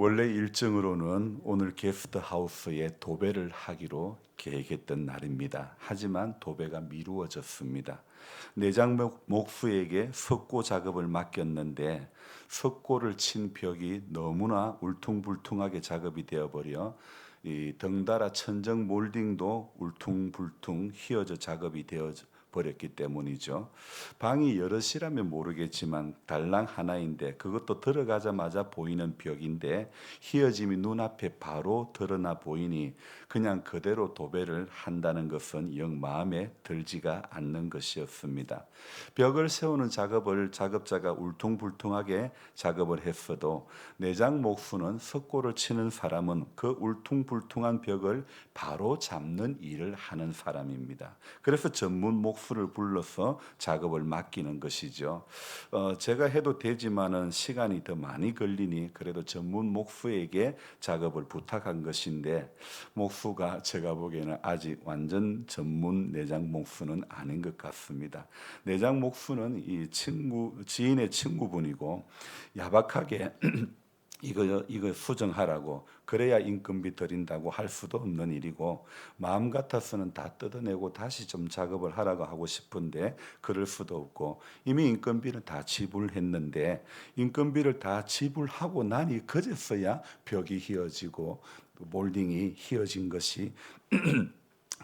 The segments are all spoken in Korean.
원래 일정으로는 오늘 게스트 하우스에 도배를 하기로 계획했던 날입니다. 하지만 도배가 미루어졌습니다. 내장 목- 목수에게 석고 작업을 맡겼는데 석고를 친 벽이 너무나 울퉁불퉁하게 작업이 되어버려 이 덩달아 천정 몰딩도 울퉁불퉁 휘어져 작업이 되어 버렸기 때문이죠. 방이 여럿이라면 모르겠지만 달랑 하나인데 그것도 들어가자마자 보이는 벽인데 휘어짐이 눈앞에 바로 드러나 보이니 그냥 그대로 도배를 한다는 것은 영 마음에 들지가 않는 것이었습니다. 벽을 세우는 작업을 작업자가 울퉁불퉁하게 작업을 했어도 내장 목수는 석고를 치는 사람은 그 울퉁불퉁한 벽을 바로 잡는 일을 하는 사람입니다. 그래서 전문 목 수를 불러서 작업을 맡기는 것이죠. 어, 제가 해도 되지만은 시간이 더 많이 걸리니 그래도 전문 목수에게 작업을 부탁한 것인데 목수가 제가 보기에는 아직 완전 전문 내장 목수는 아닌 것 같습니다. 내장 목수는 이 친구 지인의 친구분이고 야박하게 이거 이거 수정하라고 그래야 인건비 드린다고 할 수도 없는 일이고 마음 같아서는 다 뜯어내고 다시 좀 작업을 하라고 하고 싶은데 그럴 수도 없고 이미 인건비는 다 지불했는데 인건비를 다 지불하고 나니 그제서야 벽이 휘어지고 몰딩이 휘어진 것이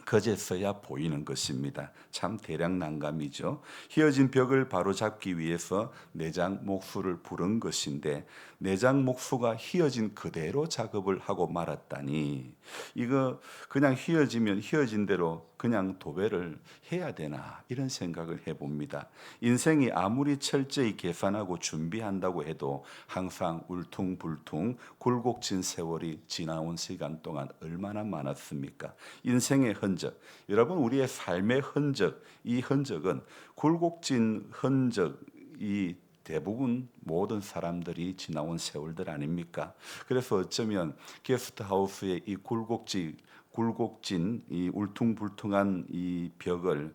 그제서야 보이는 것입니다. 참 대략 난감이죠. 휘어진 벽을 바로 잡기 위해서 내장 목수를 부른 것인데 내장 목수가 휘어진 그대로 작업을 하고 말았다니 이거 그냥 휘어지면 휘어진 대로 그냥 도배를 해야 되나 이런 생각을 해봅니다. 인생이 아무리 철저히 계산하고 준비한다고 해도 항상 울퉁불퉁 굴곡진 세월이 지나온 시간 동안 얼마나 많았습니까? 인생의 흔적, 여러분 우리의 삶의 흔적, 이 흔적은 굴곡진 흔적 이 대부분 모든 사람들이 지나온 세월들 아닙니까? 그래서 어쩌면 게스트하우스의 이 굴곡지 굴곡진 이 울퉁불퉁한 이 벽을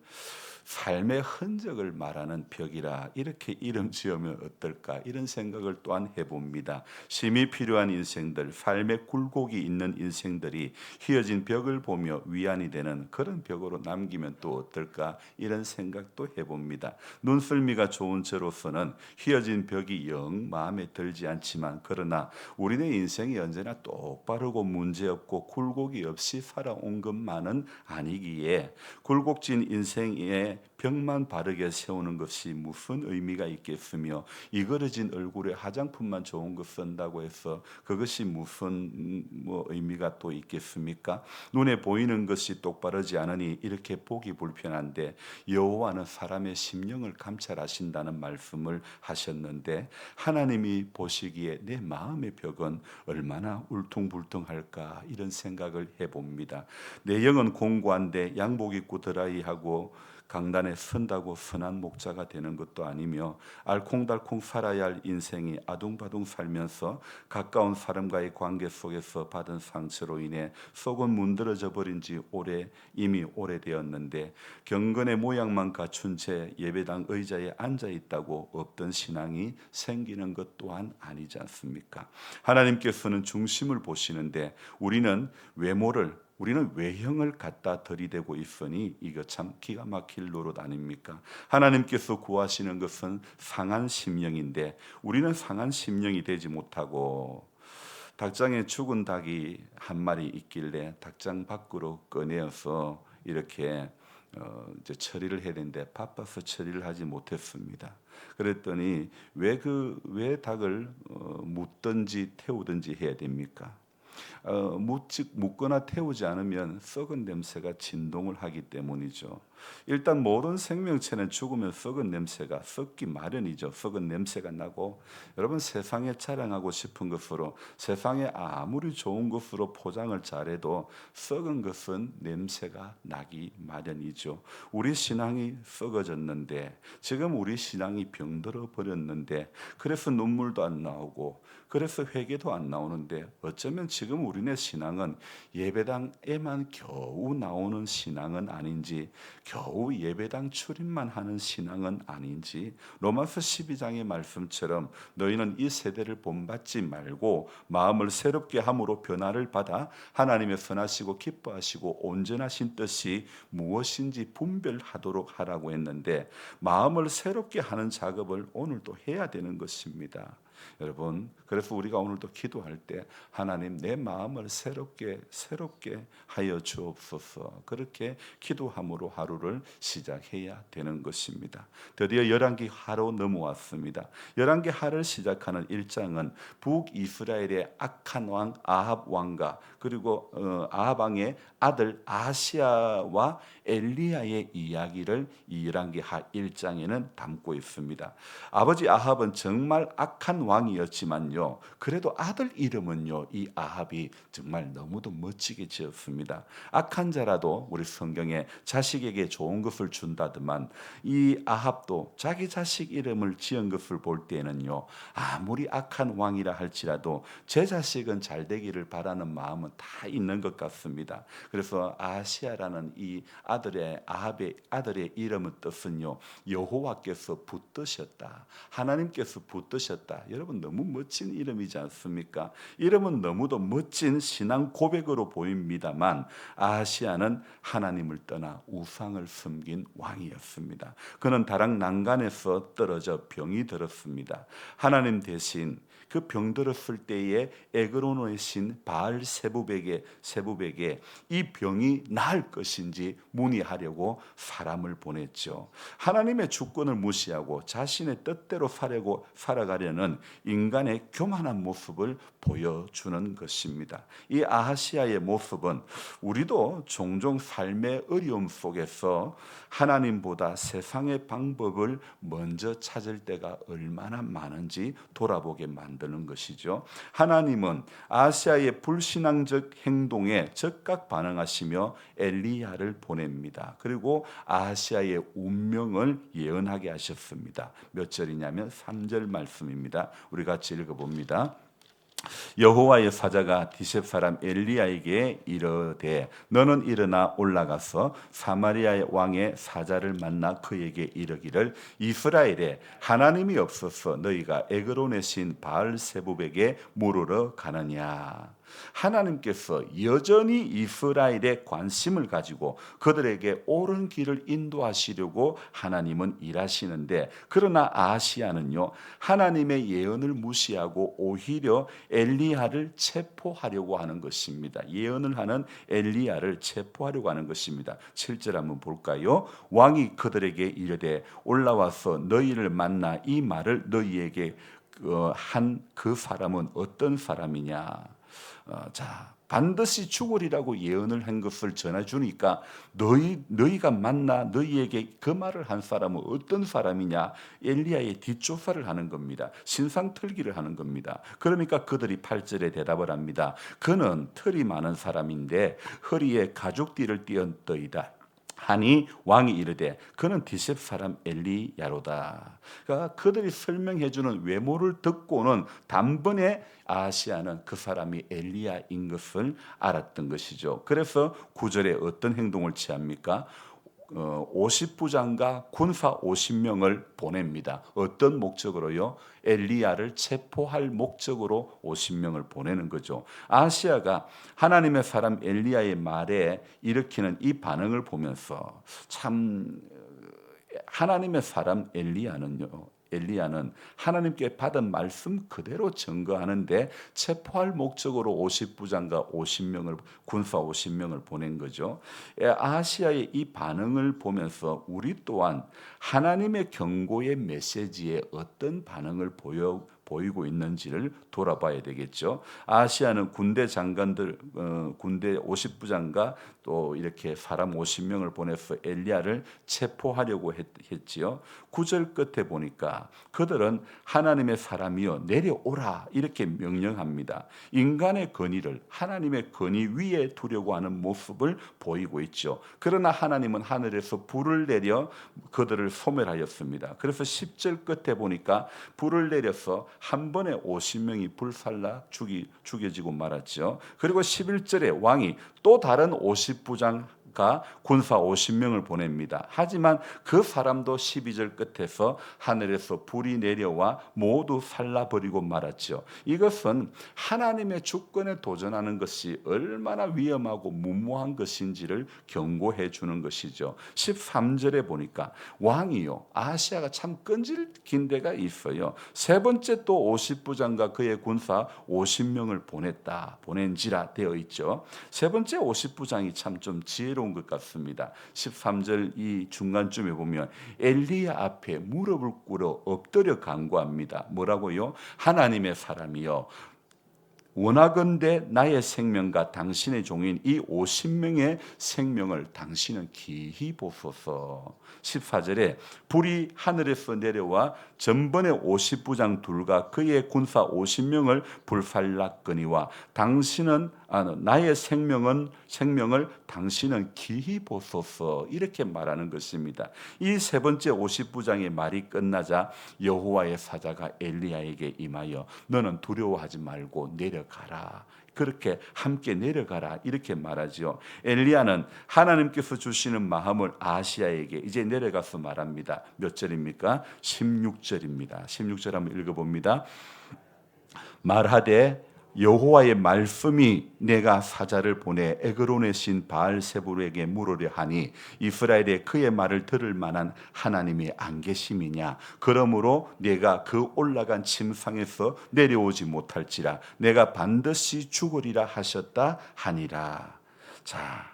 삶의 흔적을 말하는 벽이라 이렇게 이름 지으면 어떨까 이런 생각을 또한 해봅니다. 쉼이 필요한 인생들, 삶의 굴곡이 있는 인생들이 휘어진 벽을 보며 위안이 되는 그런 벽으로 남기면 또 어떨까 이런 생각도 해봅니다. 눈썰미가 좋은 저로서는 휘어진 벽이 영 마음에 들지 않지만 그러나 우리네 인생이 언제나 똑바르고 문제없고 굴곡이 없이 살아온 것만은 아니기에 굴곡진 인생에 벽만 바르게 세우는 것이 무슨 의미가 있겠으며 이그러진 얼굴에 화장품만 좋은 거 쓴다고 해서 그것이 무슨 음, 뭐 의미가 또 있겠습니까? 눈에 보이는 것이 똑바르지 않으니 이렇게 보기 불편한데 여호와는 사람의 심령을 감찰하신다는 말씀을 하셨는데 하나님이 보시기에 내 마음의 벽은 얼마나 울퉁불퉁할까 이런 생각을 해봅니다. 내 영은 공고한데 양복 입고 드라이하고 강단에 선다고 선한 목자가 되는 것도 아니며 알콩달콩 살아야 할 인생이 아둥바둥 살면서 가까운 사람과의 관계 속에서 받은 상처로 인해 속은 문드러져 버린 지 오래 이미 오래되었는데 경건의 모양만 갖춘 채 예배당 의자에 앉아 있다고 없던 신앙이 생기는 것 또한 아니지 않습니까? 하나님께서는 중심을 보시는데 우리는 외모를 우리는 외형을 갖다 들이대고 있으니 이거 참 기가 막힐 노릇 아닙니까? 하나님께서 구하시는 것은 상한 심령인데 우리는 상한 심령이 되지 못하고 닭장에 죽은 닭이 한 마리 있길래 닭장 밖으로 꺼내어서 이렇게 어, 이제 처리를 해야 되는데 바빠서 처리를 하지 못했습니다. 그랬더니 왜 그왜 닭을 어, 묻든지 태우든지 해야 됩니까? 어, 묻지, 묻거나 태우지 않으면 썩은 냄새가 진동을 하기 때문이죠. 일단 모든 생명체는 죽으면 썩은 냄새가 썩기 마련이죠. 썩은 냄새가 나고 여러분 세상에 자랑하고 싶은 것으로 세상에 아무리 좋은 것으로 포장을 잘해도 썩은 것은 냄새가 나기 마련이죠. 우리 신앙이 썩어졌는데 지금 우리 신앙이 병들어 버렸는데 그래서 눈물도 안 나오고 그래서 회개도 안 나오는데 어쩌면 지금 우리네 신앙은 예배당에만 겨우 나오는 신앙은 아닌지 겨우 예배당 출입만 하는 신앙은 아닌지 로마서 12장의 말씀처럼 너희는 이 세대를 본받지 말고 마음을 새롭게 함으로 변화를 받아 하나님의 선하시고 기뻐하시고 온전하신 뜻이 무엇인지 분별하도록 하라고 했는데 마음을 새롭게 하는 작업을 오늘도 해야 되는 것입니다. 여러분, 그래서 우리가 오늘도 기도할 때 하나님 내 마음을 새롭게 새롭게 하여 주옵소서. 그렇게 기도함으로 하루를 시작해야 되는 것입니다. 드디어 열왕기 하로 넘어왔습니다. 열왕기 하를 시작하는 1장은 북이스라엘의 악한 왕 아합 왕과 그리고 어, 아합 왕의 아들 아시아와 엘리야의 이야기를 이 열왕기 하 1장에는 담고 있습니다. 아버지 아합은 정말 악한 왕이었지만요. 그래도 아들 이름은요. 이 아합이 정말 너무도 멋지게 지었습니다. 악한 자라도 우리 성경에 자식에게 좋은 것을 준다더만 이 아합도 자기 자식 이름을 지은 것을 볼 때는요. 아무리 악한 왕이라 할지라도 제 자식은 잘 되기를 바라는 마음은 다 있는 것 같습니다. 그래서 아시아라는 이 아들의 아합의 아들의 이름의 뜻은요. 여호와께서 붙드셨다. 하나님께서 붙드셨다. 여러분 너무 멋진 이름이지 않습니까? 이름은 너무도 멋진 신앙 고백으로 보입니다만 아시아는 하나님을 떠나 우상을 섬긴 왕이었습니다. 그는 다락 난간에서 떨어져 병이 들었습니다. 하나님 대신 그 병들었을 때에 에그로노의 신 바알 세부백에 세부백에 이 병이 나을 것인지 문의하려고 사람을 보냈죠. 하나님의 주권을 무시하고 자신의 뜻대로 살려고 살아가려는 인간의 교만한 모습을 보여주는 것입니다. 이 아하시아의 모습은 우리도 종종 삶의 어려움 속에서 하나님보다 세상의 방법을 먼저 찾을 때가 얼마나 많은지 돌아보게 만드는 것이죠. 하나님은 아시아의 불신앙적 행동에 즉각 반응하시며 엘리야를 보냅니다. 그리고 아시아의 운명을 예언하게 하셨습니다. 몇 절이냐면 3절 말씀입니다. 우리 같이 읽어 봅니다. 여호와의 사자가 디셉 사람 엘리야에게 이르되 너는 일어나 올라가서 사마리아의 왕의 사자를 만나 그에게 이르기를 이스라엘에 하나님이 없어서 너희가 에그론의 신 바알세부백에 물으러 가느냐 하나님께서 여전히 이스라엘에 관심을 가지고 그들에게 옳은 길을 인도하시려고 하나님은 일하시는데 그러나 아시아는요 하나님의 예언을 무시하고 오히려 엘리야를 체포하려고 하는 것입니다. 예언을 하는 엘리야를 체포하려고 하는 것입니다. 7절 한번 볼까요? 왕이 그들에게 이르되 올라와서 너희를 만나 이 말을 너희에게 어, 한그 사람은 어떤 사람이냐? 어, 자 반드시 죽으리라고 예언을 한 것을 전해 주니까 너희 너희가 만나 너희에게 그 말을 한 사람은 어떤 사람이냐 엘리야의 뒷조사를 하는 겁니다. 신상 털기를 하는 겁니다. 그러니까 그들이 8절에 대답을 합니다. 그는 털이 많은 사람인데 허리에 가죽띠를 띄었더이다. 하니 왕이 이르되 그는 디셉 사람 엘리야로다. 그러니까 그들이 설명해 주는 외모를 듣고는 단번에 아시아는 그 사람이 엘리야인 것을 알았던 것이죠. 그래서 구절에 어떤 행동을 취합니까? 어, 50부장과 군사 50명을 보냅니다. 어떤 목적으로요? 엘리야를 체포할 목적으로 50명을 보내는 거죠. 아시아가 하나님의 사람 엘리야의 말에 일으키는 이 반응을 보면서 참 하나님의 사람 엘리야는요. 엘리야는 하나님께 받은 말씀 그대로 증거하는데 체포할 목적으로 50부장과 50명을 군사 50명을 보낸 거죠. 예, 아시아의 이 반응을 보면서 우리 또한 하나님의 경고의 메시지에 어떤 반응을 보여 보이고 있는지를 돌아봐야 되겠죠. 아시아는 군대 장관들, 어, 군대 50부장과 또 이렇게 사람 50명을 보내서 엘리야를 체포하려고 했, 했지요. 구절 끝에 보니까 그들은 하나님의 사람이여 내려오라 이렇게 명령합니다. 인간의 권위를 하나님의 권위 위에 두려고 하는 모습을 보이고 있죠. 그러나 하나님은 하늘에서 불을 내려 그들을 소멸하였습니다. 그래서 10절 끝에 보니까 불을 내려서 한 번에 50명이 불살라 죽이 죽여지고 말았죠. 그리고 11절에 왕이 또 다른 50부장 가 군사 50명을 보냅니다. 하지만 그 사람도 12절 끝에서 하늘에서 불이 내려와 모두 살라버리고 말았죠. 이것은 하나님의 주권에 도전하는 것이 얼마나 위험하고 무모한 것인지를 경고해 주는 것이죠. 13절에 보니까 왕이요 아시아가 참 끈질긴 데가 있어요. 세 번째 또 50부장과 그의 군사 50명을 보냈다. 보낸지라 되어 있죠. 세 번째 50부장이 참 좀 지혜로운 것 같습니다. 13절 이 중간쯤에 보면 엘리야 앞에 무릎을 꿇어 엎드려 간구합니다. 뭐라고요? 하나님의 사람이요. 원하건대 나의 생명과 당신의 종인 이 50명의 생명을 당신은 기히 보소서. 14절에 불이 하늘에서 내려와 전번에 50부장 둘과 그의 군사 50명을 불살랐거니와 당신은 아, 나의 생명은 생명을 당신은 기히 보소서 이렇게 말하는 것입니다. 이 세 번째 50부장의 말이 끝나자 여호와의 사자가 엘리야에게 임하여 너는 두려워하지 말고 내려가라. 그렇게 함께 내려가라 이렇게 말하지요. 엘리야는 하나님께서 주시는 마음을 아시아에게 이제 내려가서 말합니다. 몇 절입니까? 16절입니다. 16절 한번 읽어 봅니다. 말하되 여호와의 말씀이 내가 사자를 보내 에그론의 신 바알세불에게 물으려 하니 이스라엘에 그의 말을 들을 만한 하나님이 안 계심이냐? 그러므로 내가 그 올라간 침상에서 내려오지 못할지라. 내가 반드시 죽으리라 하셨다 하니라. 자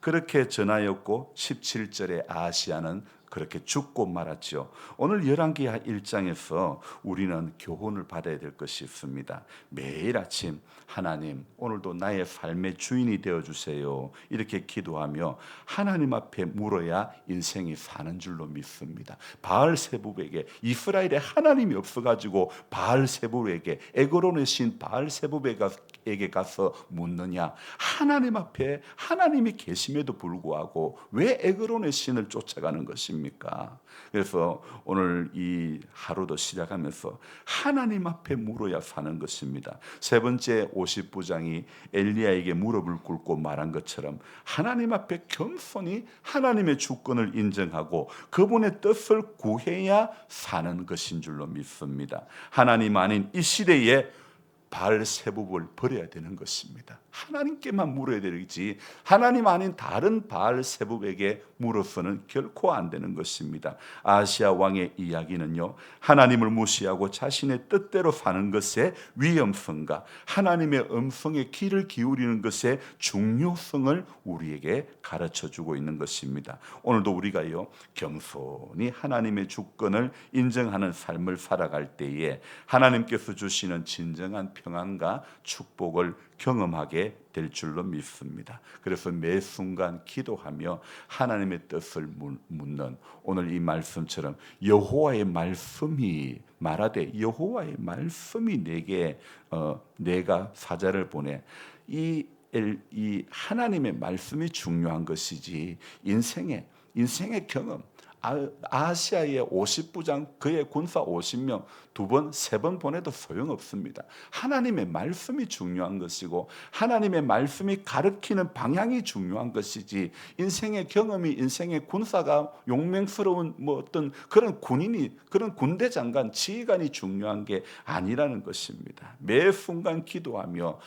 그렇게 전하였고 17절에 아시아는 그렇게 죽고 말았죠. 오늘 열왕기하 1장에서 우리는 교훈을 받아야 될 것이 있습니다. 매일 아침 하나님 오늘도 나의 삶의 주인이 되어 주세요. 이렇게 기도하며 하나님 앞에 물어야 인생이 사는 줄로 믿습니다. 바알세부에게 이스라엘에 하나님이 없어 가지고 바알세부에게 에그론의 신 바알세부에 게 가서 묻느냐? 하나님 앞에 하나님이 계심에도 불구하고 왜 에그론의 신을 쫓아가는? 것입니까? 그래서 오늘 이 하루도 시작하면서 하나님 앞에 물어야 사는 것입니다. 세 번째 50부장이 엘리야에게 무릎을 꿇고 말한 것처럼 하나님 앞에 겸손히 하나님의 주권을 인정하고 그분의 뜻을 구해야 사는 것인 줄로 믿습니다. 하나님 아닌 이 시대에 바알세부를 버려야 되는 것입니다. 하나님께만 물어야 되지 하나님 아닌 다른 바알세부에게 물어서는 결코 안 되는 것입니다. 아시아 왕의 이야기는요. 하나님을 무시하고 자신의 뜻대로 사는 것의 위험성과 하나님의 음성에 귀를 기울이는 것의 중요성을 우리에게 가르쳐 주고 있는 것입니다. 오늘도 우리가요. 겸손히 하나님의 주권을 인정하는 삶을 살아갈 때에 하나님께서 주시는 진정한 평안과 축복을 경험하게 될 줄로 믿습니다. 그래서 매 순간 기도하며 하나님의 뜻을 묻는 오늘 이 말씀처럼 여호와의 말씀이 말하되 여호와의 말씀이 내게 어, 내가 사자를 보내 이, 이 하나님의 말씀이 중요한 것이지 인생의 인생의 경험 아, 아시아의 50부장 그의 군사 50명 두 번, 세 번 보내도 소용없습니다. 하나님의 말씀이 중요한 것이고 하나님의 말씀이 가르키는 방향이 중요한 것이지 인생의 경험이 인생의 군사가 용맹스러운 뭐 어떤 그런 군인이 그런 군대 장관 지휘관이 중요한 게 아니라는 것입니다. 매 순간 기도하며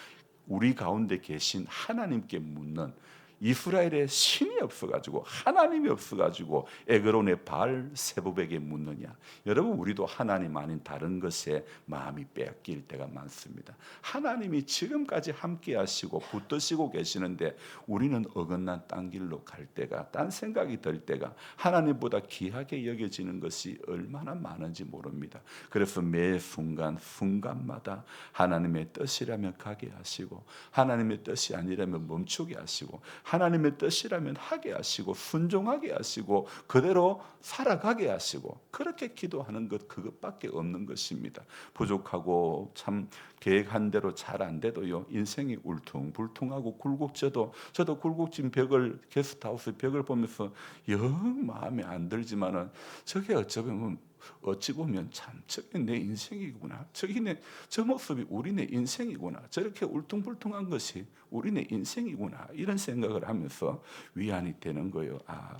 우리 가운데 계신 하나님께 묻는 이스라엘에 신이 없어가지고 하나님이 없어가지고 에그론의 발 세부백에 묻느냐? 여러분 우리도 하나님 아닌 다른 것에 마음이 빼앗길 때가 많습니다. 하나님이 지금까지 함께 하시고 붙드시고 계시는데 우리는 어긋난 딴 길로 갈 때가 딴 생각이 들 때가 하나님보다 귀하게 여겨지는 것이 얼마나 많은지 모릅니다. 그래서 매 순간 순간마다 하나님의 뜻이라면 가게 하시고 하나님의 뜻이 아니라면 멈추게 하시고 하나님의 뜻이라면 하게 하시고 순종하게 하시고 그대로 살아가게 하시고 그렇게 기도하는 것 그것밖에 없는 것입니다. 부족하고 참 계획한 대로 잘 안 돼도요 인생이 울퉁불퉁하고 굴곡져도 저도 굴곡진 벽을 게스트하우스 벽을 보면서 영 마음에 안 들지만은 저게 어쩌면 어찌 보면 참 저게 내 인생이구나. 저기 내저 모습이 우리 내 인생이구나. 저렇게 울퉁불퉁한 것이 우리 내 인생이구나. 이런 생각을 하면서 위안이 되는 거예요. 아,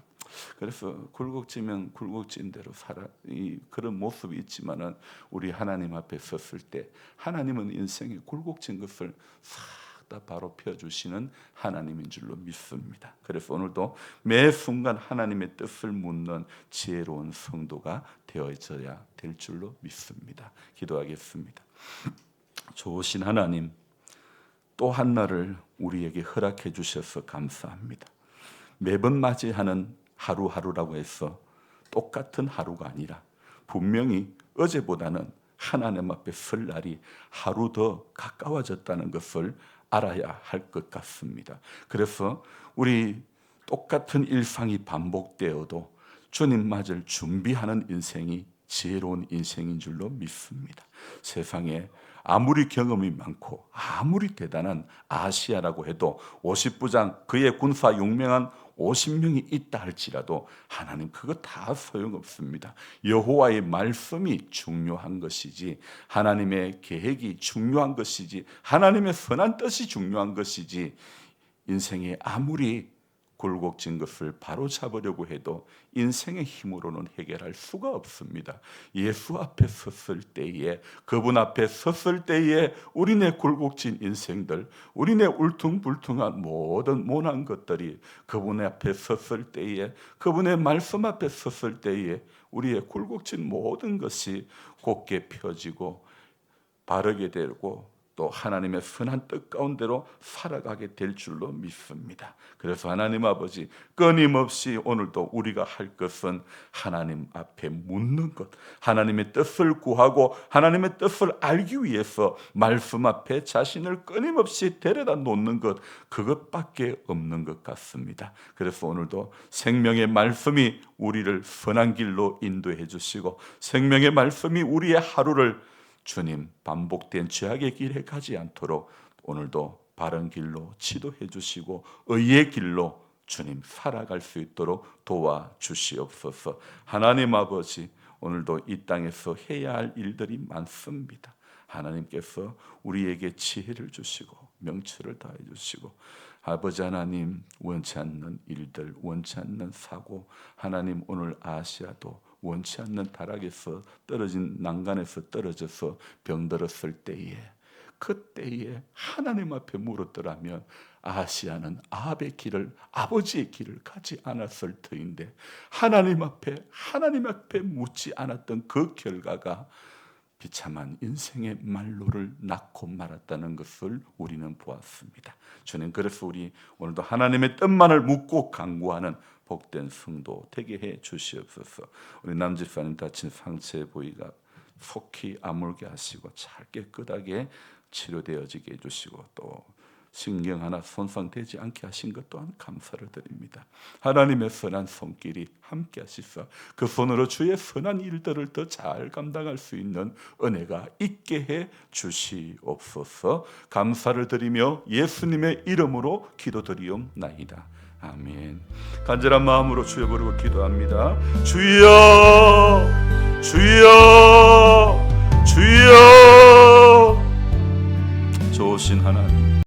그래서 굴곡지면 굴곡진 대로 살아 이 그런 모습이 있지만은 우리 하나님 앞에 섰을 때 하나님은 인생의 굴곡진 것을 싹 다 바로 펴주시는 하나님인 줄로 믿습니다. 그래서 오늘도 매 순간 하나님의 뜻을 묻는 지혜로운 성도가 되어져야 될 줄로 믿습니다. 기도하겠습니다. 좋으신 하나님, 또 한 날을 우리에게 허락해 주셔서 감사합니다. 매번 맞이하는 하루하루라고 해서 똑같은 하루가 아니라 분명히 어제보다는 하나님 앞에 설 날이 하루 더 가까워졌다는 것을 알아야 할 것 같습니다. 그래서 우리 똑같은 일상이 반복되어도 주님 맞을 준비하는 인생이 지혜로운 인생인 줄로 믿습니다. 세상에 아무리 경험이 많고 아무리 대단한 아시아라고 해도 50부장 그의 군사 용맹한 50명이 있다 할지라도 하나님 그거 다 소용없습니다. 여호와의 말씀이 중요한 것이지 하나님의 계획이 중요한 것이지 하나님의 선한 뜻이 중요한 것이지 인생에 아무리 굴곡진 것을 바로 잡으려고 해도 인생의 힘으로는 해결할 수가 없습니다. 예수 앞에 섰을 때에 그분 앞에 섰을 때에 우리네 굴곡진 인생들, 우리네 울퉁불퉁한 모든 모난 것들이 그분 앞에 섰을 때에 그분의 말씀 앞에 섰을 때에 우리의 굴곡진 모든 것이 곧게 펴지고 바르게 되고 또 하나님의 선한 뜻 가운데로 살아가게 될 줄로 믿습니다. 그래서 하나님 아버지 끊임없이 오늘도 우리가 할 것은 하나님 앞에 묻는 것, 하나님의 뜻을 구하고 하나님의 뜻을 알기 위해서 말씀 앞에 자신을 끊임없이 데려다 놓는 것 그것밖에 없는 것 같습니다. 그래서 오늘도 생명의 말씀이 우리를 선한 길로 인도해 주시고 생명의 말씀이 우리의 하루를 주님 반복된 죄악의 길에 가지 않도록 오늘도 바른 길로 지도해 주시고 의의 길로 주님 살아갈 수 있도록 도와 주시옵소서. 하나님 아버지 오늘도 이 땅에서 해야 할 일들이 많습니다. 하나님께서 우리에게 지혜를 주시고 명철을 다해 주시고 아버지 하나님 원치 않는 일들 원치 않는 사고 하나님 오늘 아시아도 원치 않는 타락에서 떨어진 난간에서 떨어져서 병들었을 때에 그때에 하나님 앞에 물었더라면 아시아는 아합의 길을 아버지의 길을 가지 않았을 터인데 하나님 앞에 하나님 앞에 묻지 않았던 그 결과가 비참한 인생의 말로를 낳고 말았다는 것을 우리는 보았습니다. 주님 그래서 우리 오늘도 하나님의 뜻만을 묻고 강구하는 복된 성도 되게 해 주시옵소서. 우리 남집사님 다친 상처 부위가 속히 아물게 하시고 잘 깨끗하게 치료되어지게 해주시고 또 신경 하나 손상되지 않게 하신 것 또한 감사를 드립니다. 하나님의 선한 손길이 함께 하시사 그 손으로 주의 선한 일들을 더 잘 감당할 수 있는 은혜가 있게 해 주시옵소서. 감사를 드리며 예수님의 이름으로 기도드리옵나이다. 아멘. 간절한 마음으로 주여 부르고 기도합니다. 주여! 주여! 주여! 좋으신 하나님